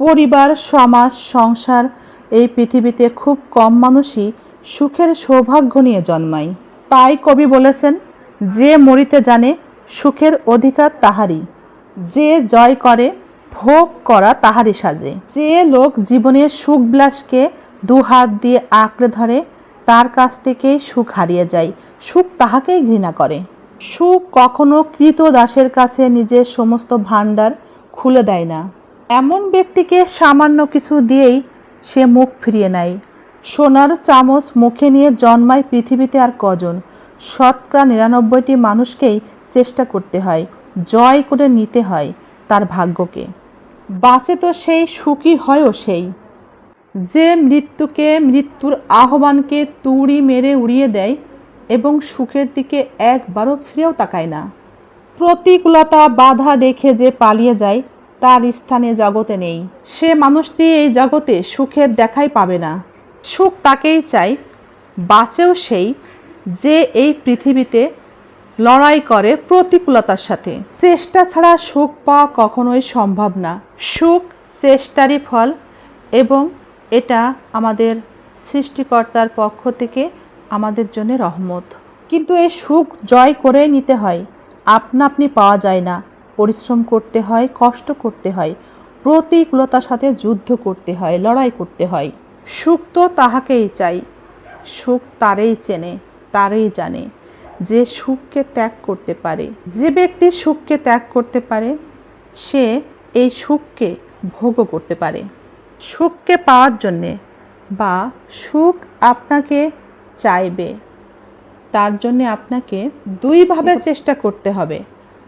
পরিবার, সমাজ, সংসার এই পৃথিবীতে খুব কম মানুষই সুখের সৌভাগ্য নিয়ে জন্মায়। তাই কবি বলেছেন, যে মরিতে জানে, সুখের অধিকার তাহারই। যে জয় করে, ভোগ করা তাহারই সাজে। যে লোক জীবনের সুখ বিলাসকে দু হাত দিয়ে আঁকড়ে ধরে, তার কাছ থেকেই সুখ হারিয়ে যায়। সুখ তাহাকেই ঘৃণা করে। সুখ কখনো কৃত দাসের কাছে নিজের সমস্ত ভাণ্ডার খুলে দেয় না। এমন ব্যক্তিকে সামান্য কিছু দিয়েই সে মুখ ফিরিয়ে নেয়। সোনার চামচ মুখে নিয়ে জন্মায় পৃথিবীতে আর কজন। শতকরা নিরানব্বইটি মানুষকেই চেষ্টা করতে হয়, জয় করে নিতে হয় তার ভাগ্যকে। বাঁচে তো সেই সুখী হয়ও সেই। যে মৃত্যুকে মৃত্যুর আহ্বানকে তুড়ি মেরে উড়িয়ে দেয় এবং সুখের দিকে একবারও ফিরেও তাকায় না। প্রতিকূলতা বাধা দেখে যে পালিয়ে যায় তার স্থানে জগতে নেই। সে মানুষটি এই জগতে সুখের দেখাই পাবে না। সুখ তাকেই চাই, বাঁচেও সেই যে এই পৃথিবীতে লড়াই করে প্রতিকূলতার সাথে। চেষ্টা ছাড়া সুখ পাওয়া কখনোই সম্ভব না। সুখ চেষ্টারই ফল এবং এটা আমাদের সৃষ্টিকর্তার পক্ষ থেকে আমাদের জন্য রহমত। কিন্তু এই সুখ জয় করে নিতে হয়। আপনা আপনি পাওয়া যায় না। পরিশ্রম করতে হয় কষ্ট করতে হয় প্রতিকূলতার সাথে যুদ্ধ করতে হয় লড়াই করতে হয়। সুখ তো তাহাকেই চাই। সুখ তারেই চেনে তারেই জানে যে সুখকে ত্যাগ করতে পারে। যে ব্যক্তি সুখকে ত্যাগ করতে পারে সে এই সুখকে ভোগও করতে পারে। সুখকে পাওয়ার জন্যে বা সুখ আপনাকে চাইবে তার জন্যে আপনাকে দুইভাবে চেষ্টা করতে হবে।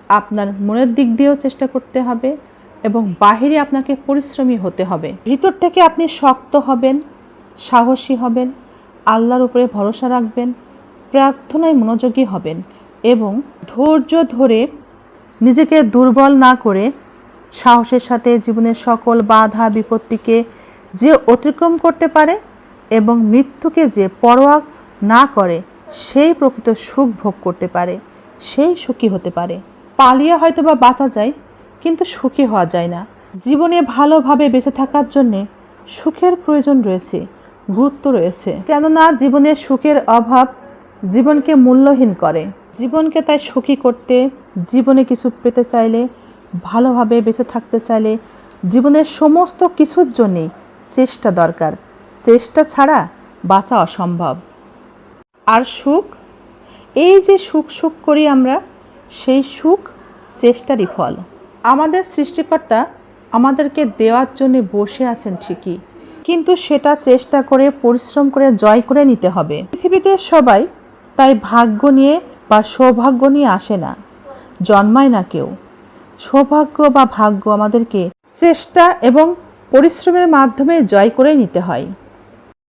আপনার মনের দিক দিয়েও চেষ্টা করতে হবে এবং বাহিরে আপনাকে পরিশ্রমী হতে হবে। ভিতর থেকে আপনি শক্ত হবেন, সাহসী হবেন, আল্লাহর উপরে ভরসা রাখবেন, প্রার্থনায় মনোযোগী হবেন এবং ধৈর্য ধরে নিজেকে দুর্বল না করে সাহসের সাথে জীবনের সকল বাধা, বিপত্তিকে যে অতিক্রম করতে পারে এবং মৃত্যুকে যে পরোয়া না করে, সেই প্রকৃত সুখ ভোগ করতে পারে, সেই সুখী হতে পারে। পালিয়ে হয়তো বা বাঁচা যায়, কিন্তু সুখী হওয়া যায় না। জীবনে ভালোভাবে বেঁচে থাকার জন্যে সুখের প্রয়োজন রয়েছে, গুরুত্ব রয়েছে। কেননা জীবনে সুখের অভাব জীবনকে মূল্যহীন করে। জীবনকে তাই সুখী করতে, জীবনে কিছু পেতে চাইলে, ভালোভাবে বেঁচে থাকতে চাইলে জীবনের সমস্ত কিছুর জন্যেই চেষ্টা দরকার। চেষ্টা ছাড়া বাঁচা অসম্ভব। আর সুখ? এই যে সুখ সুখ করি আমরা সেই সুখ চেষ্টারই ফল। আমাদের সৃষ্টিকর্তা আমাদেরকে দেওয়ার জন্য বসে আছেন ঠিকই, কিন্তু সেটা চেষ্টা করে, পরিশ্রম করে, জয় করে নিতে হবে। পৃথিবীতে সবাই তাই ভাগ্য নিয়ে বা সৌভাগ্য নিয়ে আসে না, জন্মায় না কেউ। সৌভাগ্য বা ভাগ্য আমাদেরকে চেষ্টা এবং পরিশ্রমের মাধ্যমে জয় করে নিতে হয়।